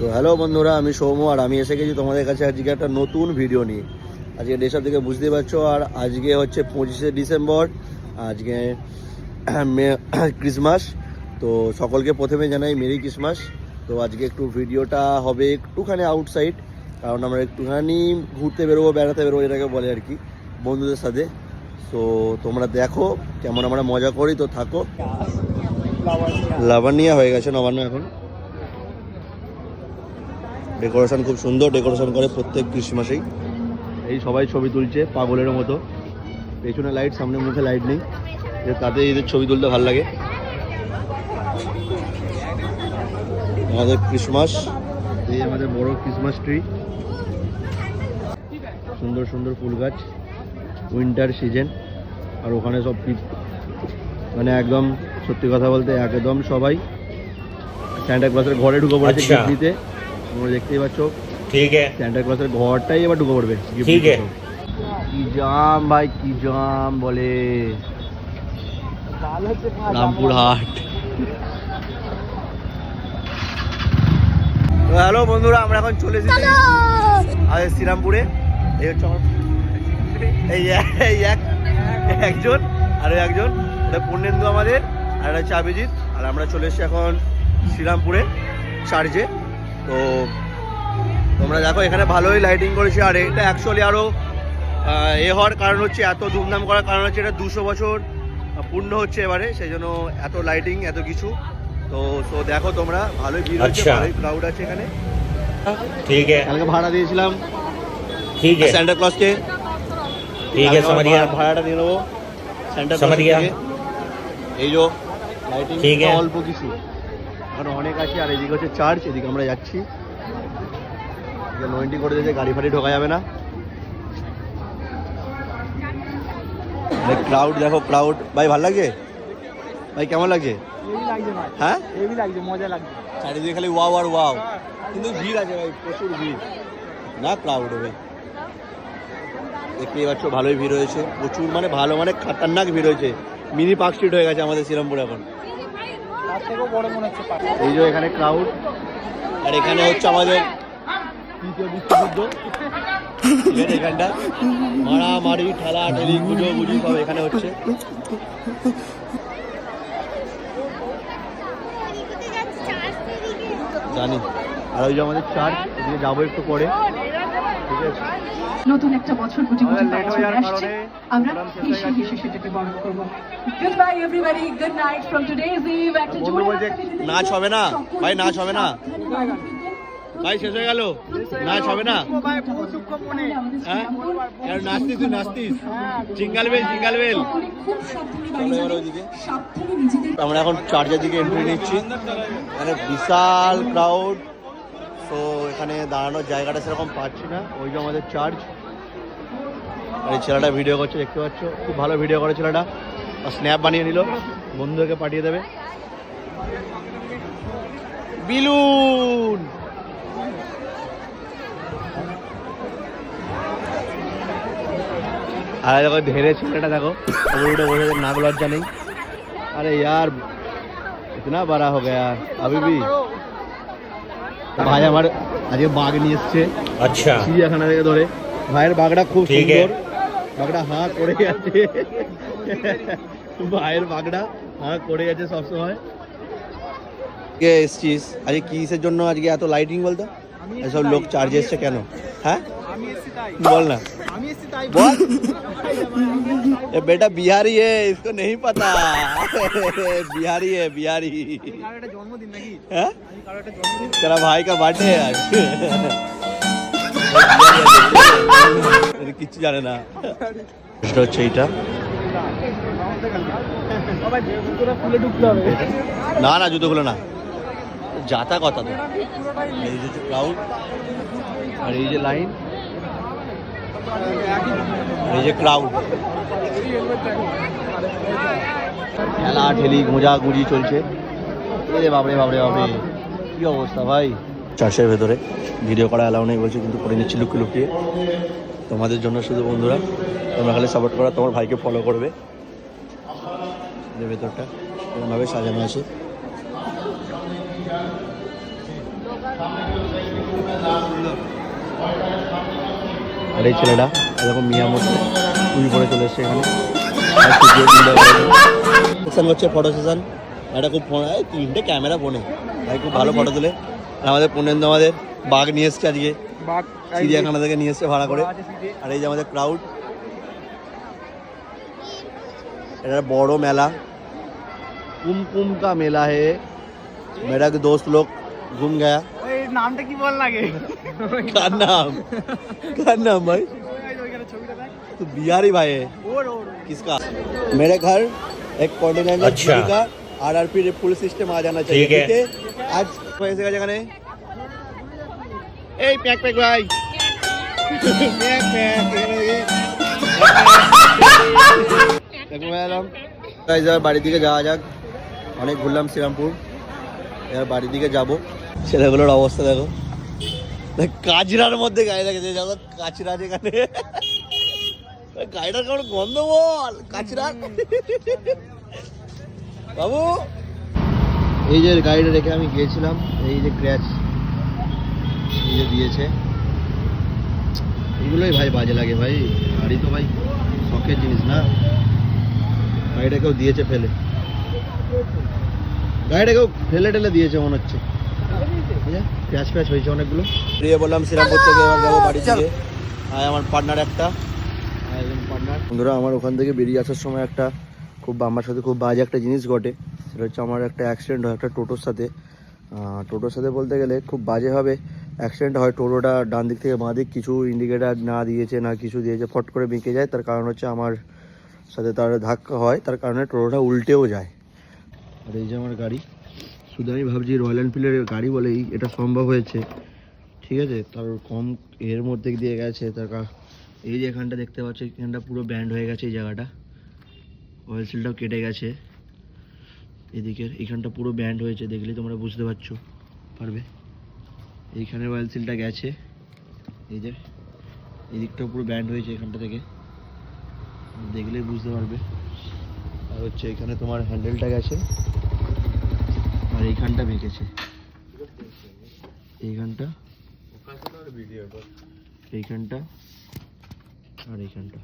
তো হ্যালো বন্ধুরা, আমি সৌম্য আর আমি এসে গেছি তোমাদের কাছে আজকে একটা নতুন ভিডিও নিয়ে। আজকে ডেসব থেকে বুঝতেই পারছ, আর আজকে হচ্ছে পঁচিশে ডিসেম্বর, আজকে ক্রিসমাস। তো সকলকে প্রথমে জানাই মেরি ক্রিসমাস। তো আজকে একটু ভিডিওটা হবে একটুখানি আউটসাইড কারণ আমরা একটুখানি ঘুরতে বেরোবো, বেড়াতে বেরোবো এটাকে বলে আর কি, বন্ধুদের সাথে। তো তোমরা দেখো কেমন আমরা মজা করি, তো থাকো। লাভানিয়া হয়ে গেছে নবান্ন এখন। ডেকোরেশন খুব সুন্দর ডেকোরেশন করে প্রত্যেক ক্রিসমাসেই এই সবাই ছবি তুলছে পাগলের মতো। পেছনে লাইট সামনে মুখে লাইট নেই। যে তাতে এদের ছবি তুলতে ভালো লাগে। আমাদের ক্রিসমাস এই আমাদের বড় ক্রিসমাস ট্রি সুন্দর সুন্দর ফুল গাছ। উইন্টার সিজন আর ওখানে সব মানে একদম সত্যি কথা বলতে একদম সবাই স্যান্টা ক্লসের ঘরে ঢুকে পড়েছে আচ্ছা। দিতে দেখতেই ঠিক আছে। ঘরটাই পড়বে। ঠিক জাম ভাই কি জাম বলে। রামপুরহাট হ্যালো বন্ধুরা আমরা এখন চলে এসেছি শ্রীরামপুরে। এই হচ্ছে এই এক একজন আরও একজন। পূর্ণেন্দু আমাদের আর এটা হচ্ছে আর আমরা চলে এসেছি এখন শ্রীরামপুরে চার্জে তো তোমরা দেখো এখানে ভালোই লাইটিং করেছে। আর এটা অ্যাকচুয়ালি আরও এ হওয়ার কারণ হচ্ছে এত ধুমধাম করার কারণ হচ্ছে এটা দুশো বছর পূর্ণ হচ্ছে এবারে সেই জন্য এত লাইটিং এত কিছু। তো তো দেখো তোমরা ভালোই ভিড় হচ্ছে ভালোই ক্রাউড আছে এখানে। ঠিক আছে। কালকে ভাড়া দিয়েছিলাম। ঠিক আছে। স্যান্টা ক্লসকে ঠিক আছে সমরিয়া। ভাড়াটা দিয়ে দেবো স্যান্টা সমরিয়া। এই যে লাইটিং অল্প কিছু। এখন অনেক আছে আর এদিকে হচ্ছে চার্চ এদিকে আমরা যাচ্ছি। নয়েন্টি করে দিয়েছে গাড়ি ফাড়ি ঢোকা যাবে না। ক্রাউড দেখো ক্রাউড ভাই ভালো লাগছে? ভাই কেমন হেভি হ্যাঁ? হেভি লাগছে মজা লাগছে। চারিদিকে খালি ওয়াও আর ওয়াও কিন্তু ভিড় আছে ভাই প্রচুর ভিড়। না ক্রাউড ভাই। দেখতেই পাচ্ছ ভালোই ভিড় হয়েছে। প্রচুর মানে ভালো মানে খাতারনাক ভিড় হয়েছে। মিনি পার্ক স্ট্রিট হয়ে গেছে আমাদের শ্রীরামপুর এখন। এই যে এখানে ক্রাউড আর এখানে হচ্ছে আমাদের তৃতীয় বিশ্বযুদ্ধ। ঠিক এখানটা। মারামারি ঠেলা ঠেলি গুজো গুজি সব এখানে হচ্ছে। জানি। আর ওই যে আমাদের চার্চ এদিকে যাব একটু পরে। নতুন একটা বছর গুটি গুটি পায়ে হয়ে চলে আসছে। আমরা হেসে হেসে সেটাকে বরণ করব। Good bye everybody good night from today's eve একটা জোরে নাচ হবে না? ভাই, নাচ হবে না? ভাই শেষ হয়ে গেল। নাচ হবে না। হ্যাঁ? নাচতিস তুই নাচতিস। জিঙ্গাল বেল জিঙ্গাল বেল আমরা এখন চার্চের দিকে এন্ট্রি নিচ্ছি। মানে বিশাল ক্রাউড তো এখানে দাঁড়ানোর জায়গাটা সেরকম পাচ্ছি না ওই যে আমাদের চার্চ আর এই ছেলেটা ভিডিও করছে দেখতে পাচ্ছ খুব ভালো ভিডিও করে ছেলেটা স্ন্যাপ বানিয়ে নিল বন্ধুদেরকে পাঠিয়ে দেবে বিলুন আর দেখো ধেরে ছেলেটা দেখো ওপরে উঠে বসে আছে, নাক লজ্জা নেই अरे यार इतना बड़ा हो गया अभी भी ভাই আমার আজকে বাঘ নিয়ে এসছে। আচ্ছা। চিড়িয়াখানা থেকে ধরে। ভাইয়ের বাঘটা খুব সুন্দর। বাঘটা হাঁ করে গেছে। ভাইয়ের বাঘটা হাঁ করে গেছে সবসময়। কে এসছিস? আজকে কিসের জন্য আজকে এত লাইটিং বলতো? এসব লোক চার্জ এসছে কেন? হ্যাঁ? আমি এসছি তাই বল না আমি এসছি তাই বল ये बेटा बिहारी है इसको नहीं पता बिहारी है बिहारी কারো একটা জন্মদিন নাকি हैं? আমি কারো একটা জন্মদিন तेरा भाई का बर्थडे है आज এটা কিচ্ছু জানে না এটা হচ্ছে এইটা সবাই জুতোটা খুলে ঢুকতে হবে না না জুতোগুলো না যাতা কথা তো এই যে ক্রাউড আর এই যে লাইন এই যে ক্রাউড খেলা ঠেলি গোঁজা গুঁজি চলছে এ বাবরে বাবরে বাবরে কি অবস্থা ভাই? চার্চের ভেতরে। ভিডিও করা অ্যালাউ নেই বলছে, কিন্তু করে নিচ্ছি লুকিয়ে লুকিয়ে। তোমাদের জন্য শুধু বন্ধুরা, তোমরা খালি সাপোর্ট করা তোমার ভাইকে ফলো করবে। ভেতরটা এরকমভাবে সাজানো আছে। আর এই ছেলেটা এরকম মিয়া মতো উই পরে চলে এসছে এখানে। হচ্ছে ফটো সেশন এটা খুব ফোন তিনটে ক্যামেরা ফোনে ভাই খুব ভালো ফটো তোলে। আর আমাদের পনেন্দু আমাদের বাঘ নিয়ে এসছে আজকে। চিড়িয়াখানা থেকে নিয়ে এসছে ভাড়া করে। আর এই যে আমাদের ক্রাউড এটা বড় মেলা। কুমকুম কা মেলা হে। মেরা দোস্ত লোক ঘুম গয়া। নামটা কি বল লাগে का नाम का नाम भाई ওইখানে ছবিটা দেখ तो बिहारी भाई है ওর ওর किसका मेरे घर एक कॉन्टिनेंटल अच्छा। का आरआरपी पुल सिस्टम आ जाना चाहिए ठीक है। आज पैसे का जगह नहीं এই প্যাক প্যাক ভাই প্যাক প্যাক এলাম গাইজ এবার বাড়ির দিকে যাওয়া যাক অনেক ঘুরলাম শ্রীরামপুর এবার বাড়ির দিকে যাব। ছেলেগুলোর অবস্থা দেখো। কাচরার মধ্যে গায়ে রেখেছে যখন কাচরা যেখানে। গাড়িটার কেমন গন্ধ বল, কাচরা। বাবু। এই যে গাড়িটা রেখে আমি গিয়েছিলাম, এই যে ক্র্যাচ, এই যে দিয়েছে। এগুলোই ভাই বাজে লাগে ভাই, গাড়ি তো ভাই শখের জিনিস না। গাড়িটা কেউ দিয়েছে ফেলে। গাড়িটা কেউ ফেলে টেলে দিয়েছে মনে হচ্ছে। প্যাচ প্যাচ হয়েছে অনেকগুলো। দিয়ে বললাম শ্রীরামপুর থেকে এবার যাব বাড়ি থেকে আর আমার পার্টনার একটা। আর একজন পার্টনার বন্ধুরা আমার ওখান থেকে বেরিয়ে আসার সময় একটা খুব আমার সাথে খুব বাজে একটা জিনিস ঘটে। সেটা হচ্ছে আমার একটা অ্যাক্সিডেন্ট হয় একটা টোটোর সাথে। টোটোর সাথে বলতে গেলে খুব বাজেভাবে অ্যাক্সিডেন্ট হয়। টোটোটা ডান দিক থেকে বাঁ দিক কিছু ইন্ডিকেটার না দিয়েছে না কিছু দিয়েছে ফট করে বেঁকে যায়। তার কারণ হচ্ছে আমার সাথে তার ধাক্কা হয়। তার কারণে টোটোটা উল্টেও যায়। আর এই যে আমার গাড়ি। শুধু আমি ভাবছি রয়্যাল এনফিল্ডের গাড়ি বলেই এটা সম্ভব হয়েছে। ঠিক আছে? তার কম এর মধ্যে দিয়ে গেছে, তার এই যে এখানটা দেখতে পাচ্ছ, এখানটা পুরো ব্যান্ড হয়ে গেছে এই জায়গাটা। অয়েল সিলটাও কেটে গেছে। এদিকের এখানটা পুরো ব্যান্ড হয়েছে, দেখলে তোমরা বুঝতে পারছ। পারবে? এইখানে অয়েল সিলটা গেছে। এই যে, এদিকটাও পুরো ব্যান্ড হয়েছে এখানটা থেকে। দেখলেই বুঝতে পারবে। আর হচ্ছে এখানে তোমার হ্যান্ডেলটা গেছে আর এইখানটা ভেঙেছে। এইখানটা। এইখানটা। আর এইখানটা।